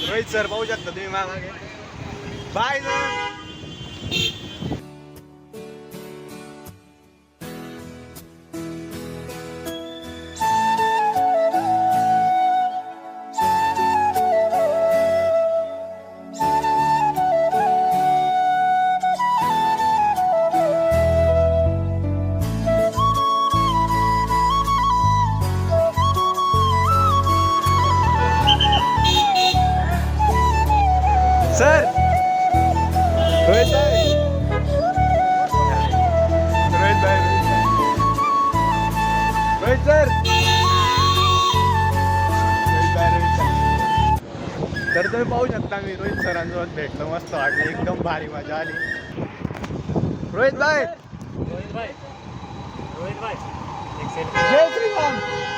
Rohit sir पाहू शकता तुम्ही मागे बाय सर भेटलो मस्त वाटलं एकदम भारी मजा आली. रोहित भाई. रोहित भाई. रोहित भाई जय श्रीराम.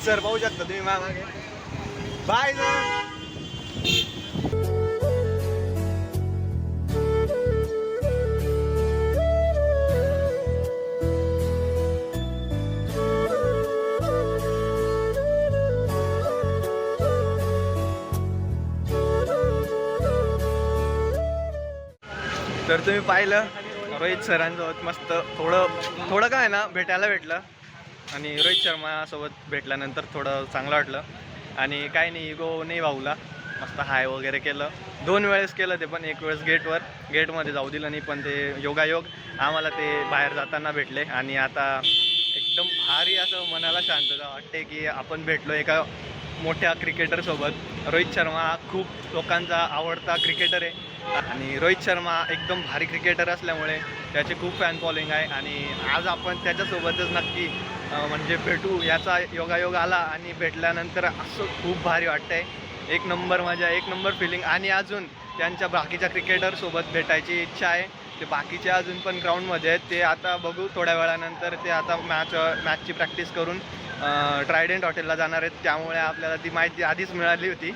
रोहित सर पाहू शकता तुम्ही मागे. बाय सर तर तुम्ही पाहिलं रोहित सरांसोबत मस्त थोडं थोडं काय ना भेटायला भेटलं. आणि रोहित शर्मासोबत भेटल्यानंतर थोडं चांगलं वाटलं. आणि काही नाही इगो नाही भाऊला मस्त हाय वगैरे केलं. दोन वेळेस केलं ते पण एक वेळेस गेटवर गेटमध्ये जाऊ दिलं नाही पण ते योगायोग. आम्हाला ते बाहेर जाताना भेटले. आणि आता एकदम भारी असं मनाला शांतता वाटते की आपण भेटलो एका मोठ्या क्रिकेटरसोबत रोहित शर्मा हा खूप लोकांचा आवडता क्रिकेटर आहे. आणि रोहित शर्मा एकदम भारी क्रिकेटर असल्यामुळे त्याचे खूप फॅन फॉलोईंग आहे. आणि आज आपण त्याच्यासोबतच नक्की म्हणजे भेटू याचा योगायोग आला आणि भेटल्यानंतर असं खूप भारी वाटतंय. एक नंबर मजा एक नंबर फिलिंग आणि अजून त्यांच्या बाकीच्या क्रिकेटरसोबत भेटायची इच्छा आहे. ते बाकीच्या अजून पण ग्राउंडमध्ये आहेत. ते आता बघू थोड्या वेळानंतर ते आता मॅच मॅचची प्रॅक्टिस करून ट्रायडेंट हॉटेलला जाणार आहेत. त्यामुळे आपल्याला ती माहिती आधीच मिळाली होती.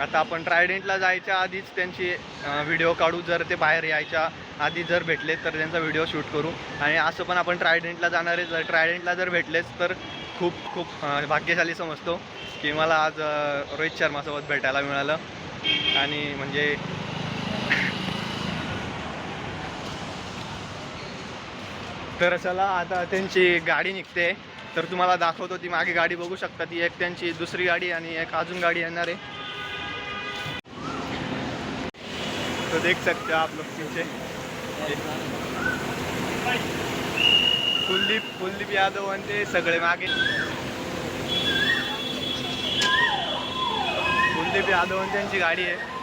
आता आपण ट्रायडेंटला जायच्या आधीच त्यांची व्हिडिओ काढू जर ते बाहेर यायच्या आधी जर भेटले तर त्यांचा व्हिडिओ शूट करू. आणि असं पण आपण ट्रायडेंटला जाणार आहे. जर ट्रायडेंटला जर भेटलेच तर खूप खूप भाग्यशाली समजतो की मला आज रोहित शर्मासोबत भेटायला मिळालं. आणि म्हणजे तर चला आता त्यांची गाडी निघते. तर तुम्हाला दाखवतो ती मागे गाडी बघू शकता ती. एक त्यांची दुसरी गाडी आणि एक अजून गाडी येणार आहे. तो देख सकते हो आप लोग पीछे. कुलदीप कुलदीप यादव आणि ते सगळे मागे. कुलदीप यादव आणि त्यांची गाडी आहे.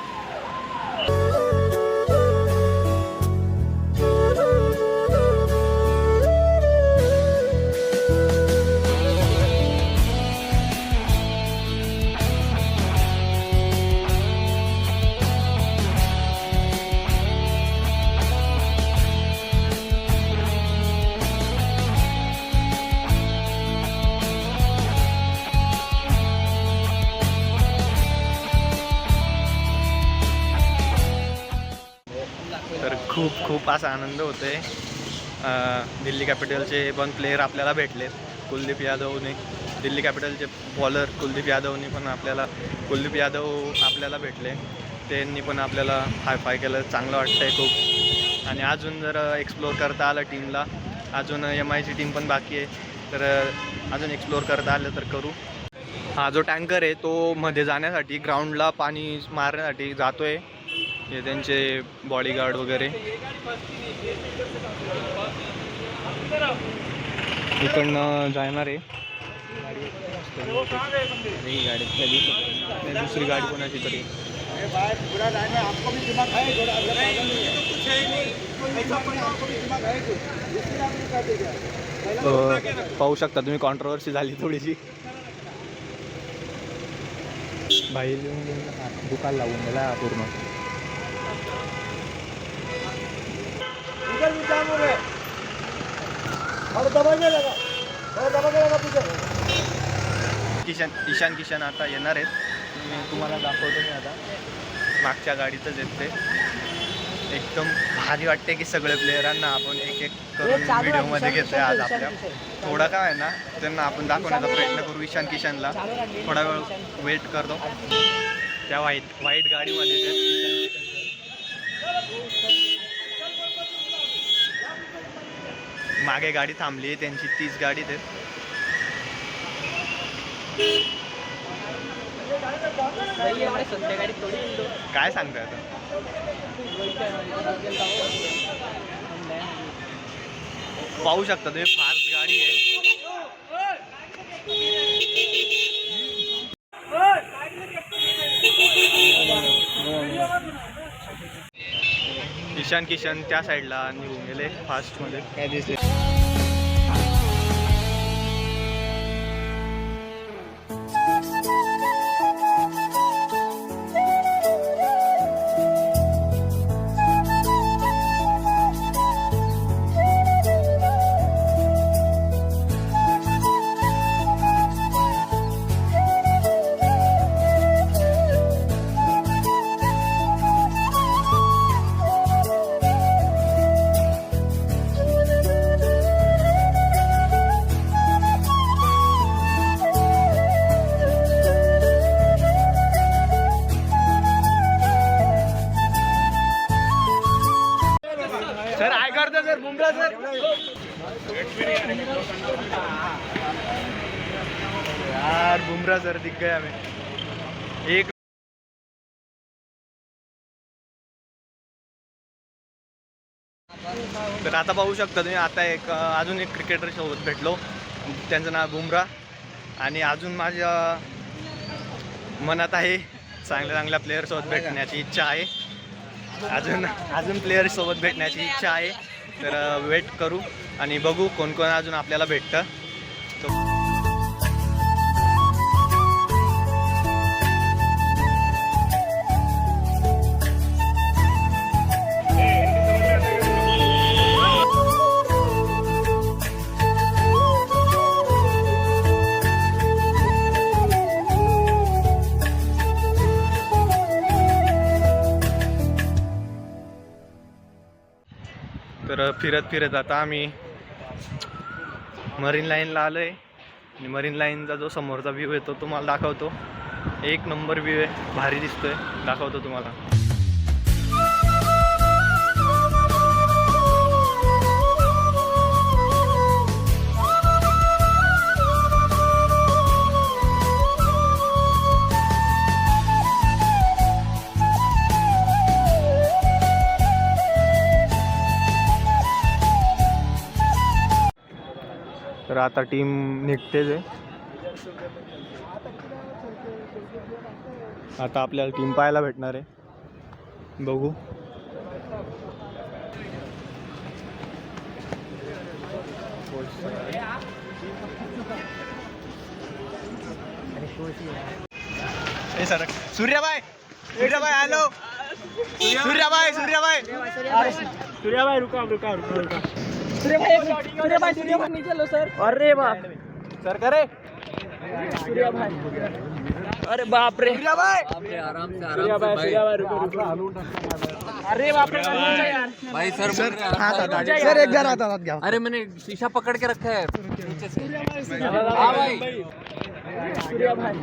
तर खूप खूप असा आनंद होतो आहे दिल्ली कॅपिटलचे पण प्लेयर आपल्याला भेटलेत. कुलदीप यादवने. दिल्ली कॅपिटलचे बॉलर कुलदीप यादवने पण आपल्याला कुलदीप यादव आपल्याला भेटले. त्यांनी पण आपल्याला हाय फाय केलं. चांगलं वाटतं आहे खूप. आणि अजून जर एक्सप्लोअर करता आलं टीमला अजून एम आयची टीम पण बाकी आहे. तर अजून एक्सप्लोअर करता आलं तर करू. हा जो टँकर आहे तो मध्ये जाण्यासाठी ग्राउंडला पाणी मारण्यासाठी जातो आहे हे त्यांचे बॉडीगार्ड वगैरे. इकडनं जाणार आहे. गाडी दुसरी गाडी कोणाची तरी पाहू शकता तुम्ही कॉन्ट्रोवर्सी झाली थोडीशी. बाई दुकान लावून गेला पूर्ण उधर भी जाम हो गए और दबा के लगा और दबा के लगा पीछे किशन ईशान किशन आता येणार आहेत. मी तुम्हाला दाखवतो मी आता. मागच्या गाडीतच येत ते. एकदम भारी वाटते की सगळे प्लेयरांना आपण एक एक करून व्हिडिओमध्ये घेतोय आज आपल्या. थोडा काय आहे ना त्यांना आपण दाखवण्याचा प्रयत्न करू ईशान किशनला. थोडा वेळ वेट करतो. त्या व्हाईट व्हाईट गाडीमध्ये ते ईशान किशन. मागे गाडी थांबली आहे त्यांची तीच गाडी ते. काय सांगताय आता? पाहू शकता तुम्ही फास्ट गाडी आहे. ईशान किशन त्या साईडला निघून गेले फास्टमध्ये. काय दिसते बुमरा सर दिख गए हमें। एक तर आता पाहू शकता तुम्ही आता एक अजून एक क्रिकेटर सोबत भेटलो. त्यांचं नाव बुमरा. आणि अजून माझ्या मनात आहे चांगल्या चांगल्या प्लेअरसोबत भेटण्याची इच्छा आहे. अजून अजून प्लेयर सोबत भेटण्याची इच्छा आहे. तर वेट करू आणि बघू कोण कोण अजून आपल्याला भेटतं. तो तर फिरत फिरत आता आम्ही मरीन लाईनला आलो आहे आणि मरीन लाईनचा जो समोरचा व्ह्यू येतो तुम्हाला दाखवतो. एक नंबर व्ह्यू आहे. भारी दिसतोय. दाखवतो तुम्हाला. आता टीम निघतेच आहे. आता आपल्याला टीम पाहायला भेटणार आहे. बघू. सर सूर्याबाई! सूर्याबाई हॅलो सूर्याबाई सूर्याबाई सूर्या भाई रुका रुका रुका. रुका अरे बाप। सर करे। अरे बाप रे। सूर्याबाई आराम से सूर्या भाई सूर्या भाई रुको रुको। अरे बाप रे भाई सर सर एक जरा हातात घ्या अरे मैंने शीशा पकड़ के रखा है। नीचे से। हाँ भाई। सूर्या भाई।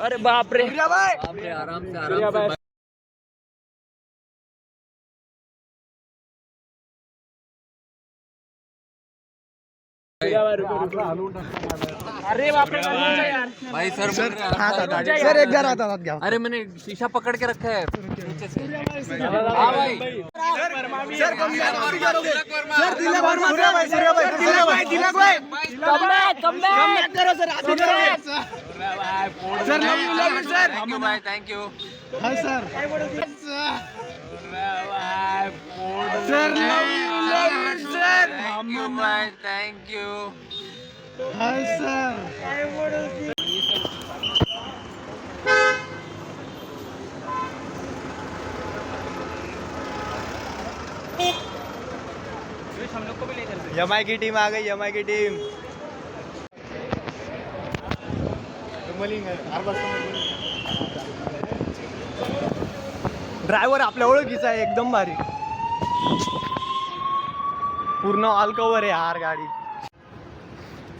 अरे बाप रे। सूर्याबाई बाप रे आराम से सूर्या आराम भाई। से अरे भाई सर सर एक जरा हातात घ्या अरे मैंने शीशा पकड़ के रखा है नीचे से हाँ भाई सर सर वर्मा सूर्याबाई सूर्याबाई सूर्याबाई दिलक भाई करो सर आगे करो sir love you love you sir thank you भाई thank you hi sir sir bye thank you hi Yamai की टीम आ गई यमाई की टीम. ड्राइवर आपल्या ओळखीचा आहे एकदम भारी. पूर्ण ऑल कवर आहे हार गाडी.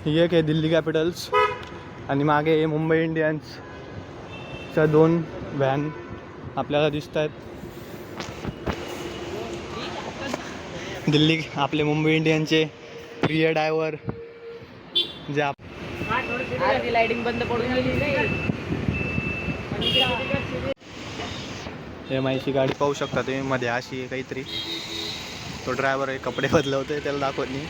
ही एक आहे दिल्ली कॅपिटल्स आणि मागे आहे मुंबई इंडियन्सच्या दोन व्हॅन आपल्याला दिसत आहेत. दिल्ली आपले मुंबई इंडियनचे प्रिय ड्रायव्हर जे आप लाइटिंग बंद पडून एम आयची गाडी पाहू शकता तुम्ही मध्ये अशी आहे काहीतरी. तो ड्रायव्हर आहे कपडे बदलवतोय त्याला दाखवत नाही.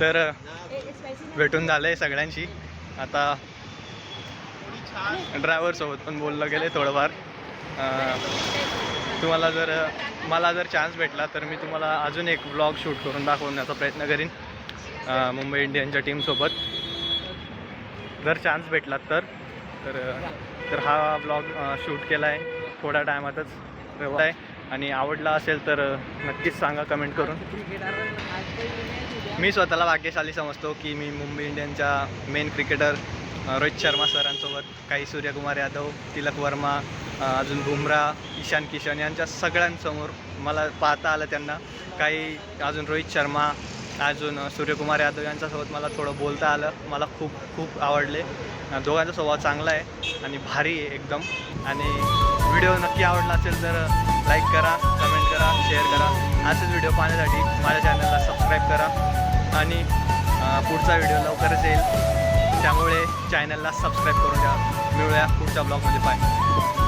तर भेटून झालं आहे सगळ्यांशी. आता ड्रायव्हरसोबत पण बोललं गेलं थोडंफार. तुम्हाला जर मला जर चान्स भेटला तर मी तुम्हाला अजून एक ब्लॉग शूट करून दाखवण्याचा प्रयत्न करीन मुंबई इंडियनच्या टीमसोबत जर चान्स भेटला तर तर तर हा ब्लॉग शूट केला आहे थोड्या टायमातच आहे आणि आवडला असेल तर नक्कीच सांगा कमेंट करून. मी स्वतःला भाग्यशाली समजतो की मी मुंबई इंडियनच्या मेन क्रिकेटर रोहित शर्मा सरांसोबत काही सूर्यकुमार यादव तिलक वर्मा अजून बुमराह ईशान किशन यांच्या सगळ्यांसमोर मला पाहता आलं त्यांना. काही अजून रोहित शर्मा अजून सूर्यकुमार यादव यांच्यासोबत मला थोडं बोलता आलं. मला खूप खूप आवडले. दोघांचा स्वभाव चांगला आहे आणि भारी आहे एकदम. आणि व्हिडिओ नक्की आवडला असेल तर लाईक करा कमेंट करा शेअर करा. असेच व्हिडिओ पाहण्यासाठी माझ्या चॅनलला सबस्क्राईब करा. आणि पुढचा व्हिडिओ लवकरच येईल. त्यामुळे चॅनलला सबस्क्राईब करून द्या मिळूया पुढच्या ब्लॉगमध्ये. पाय